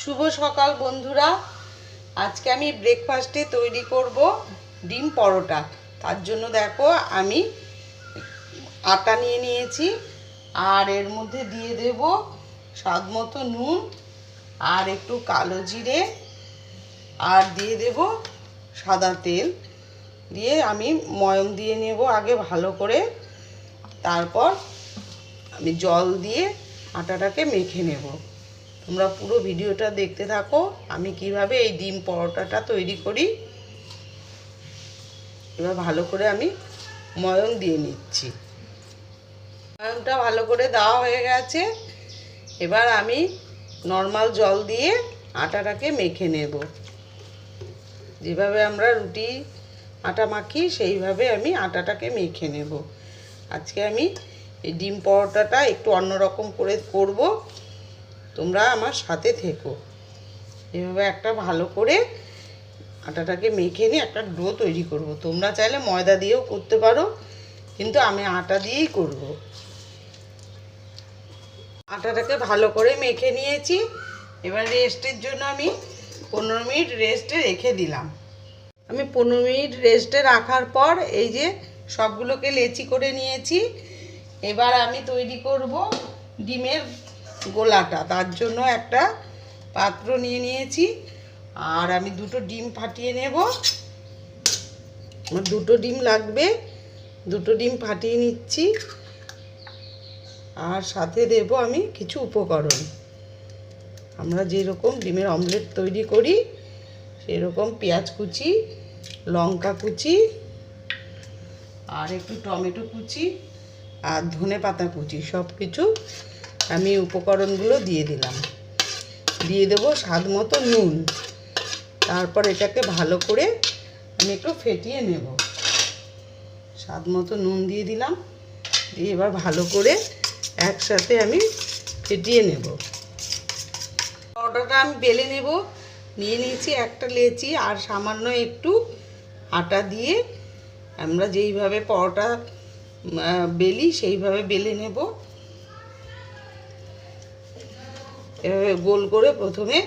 শুভ সকাল বন্ধুরা। আজকে আমি ব্রেকফাস্টে তৈরি করব ডিম পরোটা। তার জন্য দেখো আমি আটা নিয়ে নিয়েছি, আর এর মধ্যে দিয়ে দেব স্বাদ মতো নুন, আর একটু কালো জিরে, আর দিয়ে দেব সাদা তেল। দিয়ে আমি ময়ম দিয়ে নেব আগে ভালো করে। তারপর আমি জল দিয়ে আটাটাকে মেখে নেব। তোমরা পুরো ভিডিওটা দেখতে থাকো। আমি কীভাবে এই ডিম পরোটাটা তৈরি করি। এবার ভালো করে আমি ময়ন দিয়ে নিচ্ছি। ময়নটা ভালো করে দেওয়া হয়ে গেছে। এবার আমি নর্মাল জল দিয়ে আটাটাকে মেখে নেব। যেভাবে আমরা রুটি, আটা মাখি, সেইভাবে আমি আটাটাকে মেখে নেব। আজকে আমি এই ডিম পরোটাটা একটু অন্যরকম করে করব। তোমরা আমার সাথে থেকো। এভাবে একটা ভালো করে আটাটাকে মেখে নিয়ে একটা ডো তৈরি করব। তোমরা চাইলে ময়দা দিয়েও করতে পারো, কিন্তু আমি আটা দিয়েই করব। আটাটাকে ভালো করে মেখে নিয়েছি। এবার রেস্টের জন্য আমি পনেরো মিনিট রেস্টে রেখে দিলাম। আমি পনেরো মিনিট রেস্টে রাখার পর এই যে সবগুলোকে লেচি করে নিয়েছি। এবার আমি তৈরি করব ডিমের গোলাটা। তার জন্য একটা পাত্র নিয়ে নিয়েছি। আর আমি দুটো ডিম ফাটিয়ে নেব। আমার দুটো ডিম লাগবে। দুটো ডিম ফাটিয়ে নিচ্ছি। আর সাথে দেব আমি কিছু উপকরণ। আমরা যেরকম ডিমের অমলেট তৈরি করি, সেরকম পেঁয়াজ কুচি, লঙ্কা কুচি, আর একটু টমেটো কুচি, আর ধনে পাতা কুচি সব কিছু আমি উপকরণগুলো দিয়ে দিলাম। দিয়ে দেবো স্বাদ মতো নুন। তারপর এটাকে ভালো করে আমি একটু ফেটিয়ে নেব। স্বাদ মতো নুন দিয়ে দিলাম। দিয়ে এবার ভালো করে একসাথে আমি ফেটিয়ে নেব। পরোটাটা আমি বেলে নেব। নিয়ে নিয়েছি একটা লেচি আর সামান্য একটু আটা দিয়ে আমরা যেইভাবে পরোটা বেলি সেইভাবে বেলে নেব এভাবে গোল করে প্রথমে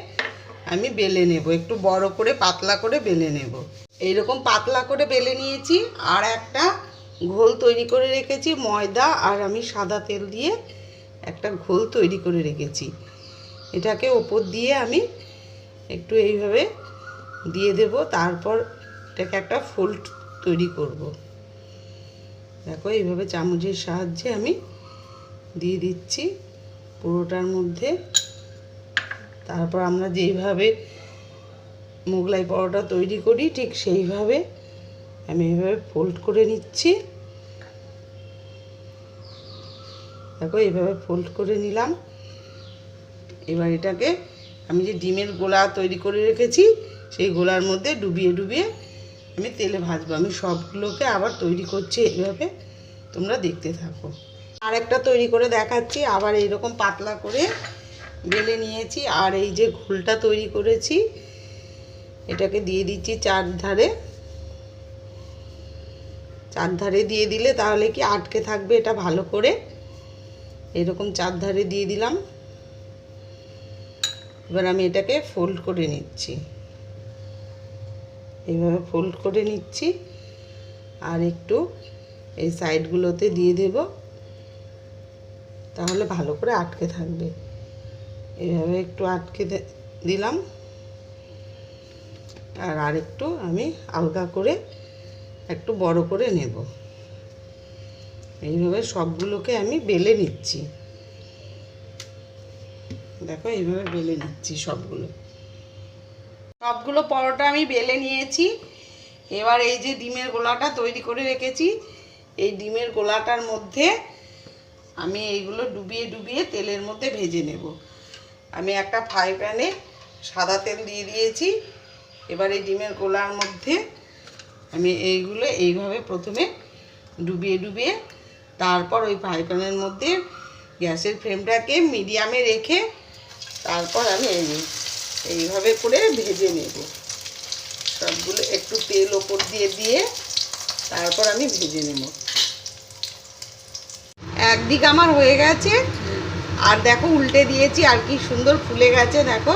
আমি বেলে নেব। একটু বড় করে পাতলা করে বেলে নেব। এইরকম পাতলা করে বেলে নিয়েছি, আর একটা ঘোল তৈরি করে রেখেছি, ময়দা আর আমি সাদা তেল দিয়ে একটা ঘোল তৈরি করে রেখেছি। এটাকে ওপর দিয়ে আমি একটু এইভাবে দিয়ে দেব, তারপর এটাকে একটা ফোল্ড তৈরি করব। দেখো, এইভাবে চামচের সাহায্যে আমি দিয়ে দিচ্ছি পুরোটার মধ্যে। তারপর আমরা যেইভাবে মোগলাই পরোটা তৈরি করি, ঠিক সেইভাবে আমি এইভাবে ফোল্ড করে নিচ্ছি। দেখো এইভাবে ফোল্ড করে নিলাম। এবার এটাকে আমি যে ডিমের গোলা তৈরি করে রেখেছি, সেই গোলার মধ্যে ডুবিয়ে ডুবিয়ে আমি তেলে ভাজবো। আমি সবগুলোকে আবার তৈরি করছি এইভাবে তোমরা দেখতে থাকো। আর একটা তৈরি করে দেখাচ্ছি, আবার এইরকম পাতলা করে বেলে নিয়েছি আর এই যে ঘোলটা তৈরি করেছি, এটাকে দিয়ে দিচ্ছি চার ধারে। চার ধারে দিয়ে দিলে তাহলে কি আটকে থাকবে এটা ভালো করে? এরকম চার ধারে দিয়ে দিলাম। এবার আমি এটাকে ফোল্ড করে নিচ্ছি। এইভাবে ফোল্ড করে নিচ্ছি। আর একটু এই সাইডগুলোতে দিয়ে দেব। তাহলে ভালো করে আটকে থাকবে। এইভাবে একটু আটকে দিলাম। আর আরেকটু আমি আলগা করে একটু বড় করে নেব। এইভাবে সবগুলোকে আমি বেলে নিচ্ছি। দেখো এইভাবে বেলে নিচ্ছি সবগুলো। সবগুলো পরোটা আমি বেলে নিয়েছি। এবার এই যে ডিমের গোলাটা তৈরি করে রেখেছি, এই ডিমের গোলাটার মধ্যে আমি এইগুলো ডুবিয়ে ডুবিয়ে তেলের মধ্যে ভেজে নেব। আমি একটা ফ্রাই প্যানে সাদা তেল দিয়ে দিয়েছি। এবার ডিমের গোলার মধ্যে আমি এইগুলো এইভাবে প্রথমে ডুবিয়ে ডুবিয়ে তারপর ওই ফ্রাই প্যানের মধ্যে গ্যাসের ফ্লেমটাকে মিডিয়ামে রেখে তারপর আমি এই এইভাবে করে ভেজে নেব। সবগুলো একটু তেল ওপর দিয়ে দিয়ে তারপর আমি ভেজে নেব। একদিক আমার হয়ে গেছে। আর দেখো উল্টে দিয়েছি, আর কি সুন্দর ফুলে গেছে, দেখো।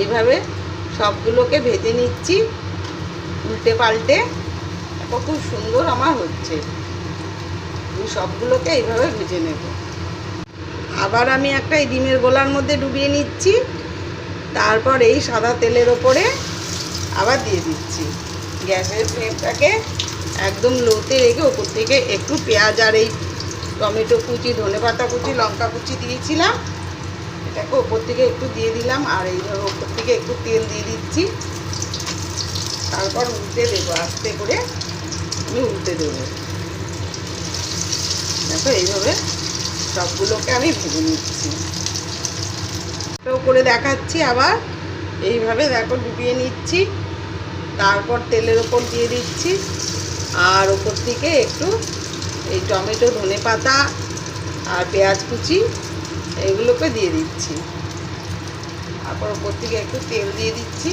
এইভাবে সবগুলোকে ভেজে নিচ্ছি, উল্টে পাল্টে। দেখো খুব সুন্দর আমার হচ্ছে। আমি সবগুলোকে এইভাবে ভেজে নেব। আবার আমি একটা এই ডিমের গোলার মধ্যে ডুবিয়ে নিচ্ছি, তারপর এই সাদা তেলের ওপরে আবার দিয়ে দিচ্ছি। গ্যাসের ফ্লেমটাকে একদম লোতে রেখে ওপর থেকে একটু পেঁয়াজ আর এই টমেটো কুচি ধনেপাতা কুচি, লঙ্কা কুচি দিয়েছিলাম। এটাকে ওপর থেকে একটু দিয়ে দিলাম আর এইভাবে ওপর থেকে একটু তেল দিয়ে দিচ্ছি। তারপর উল্টে দেবো, আস্তে করে আমি উল্টে দেবো। দেখো এইভাবে সবগুলোকে আমি ভেজে নিচ্ছি। করে দেখাচ্ছি আবার। এইভাবে দেখো ডুবিয়ে নিচ্ছি। তারপর তেলের ওপর দিয়ে দিচ্ছি। আর ওপর থেকে একটু এই টমেটো, ধনে পাতা আর পেঁয়াজ কুচি, এগুলোকে দিয়ে দিচ্ছি। তারপর ওপর থেকে একটু তেল দিয়ে দিচ্ছি।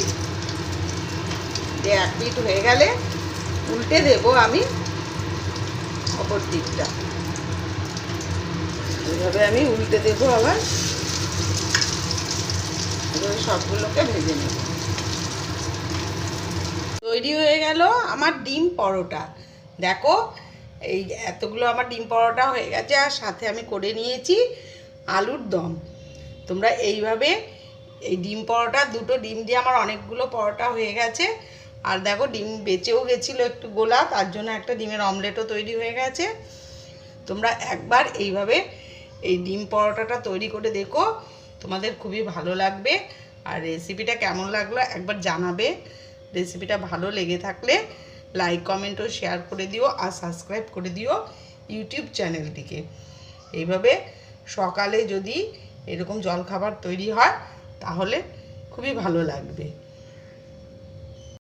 দিয়ে এক পিট হয়ে গেলে উল্টে দেবো আমি অপর দিকটা। এইভাবে আমি উল্টে দেবো আবার। এভাবে সবগুলোকে ভেজে নেব। তৈরি হয়ে গেল আমার ডিম পরোটা। দেখো এই এতগুলো আমার ডিম পরোটা হয়ে গেছে, আর সাথে আমি করে নিয়েছি আলুর দম। তোমরা এইভাবে এই ডিম পরোটা, দুটো ডিম দিয়ে আমার অনেকগুলো পরোটা হয়ে গেছে। আর দেখো, ডিম বেঁচেও গেছিল একটু গোলা, তার জন্য একটা ডিমের অমলেটও তৈরি হয়ে গেছে। তোমরা একবার এইভাবে এই ডিম পরোটাটা তৈরি করে দেখো, তোমাদের খুবই ভালো লাগবে। আর রেসিপিটা কেমন লাগল একবার জানাবে। রেসিপিটা ভালো লেগে থাকলে লাইক কমেন্ট ও শেয়ার করে দিও আর সাবস্ক্রাইব করে দিও ইউটিউব চ্যানেলটিকে এইভাবে সকালে যদি এরকম জলখাবার তৈরি হয়, তাহলে খুবই ভালো লাগবে।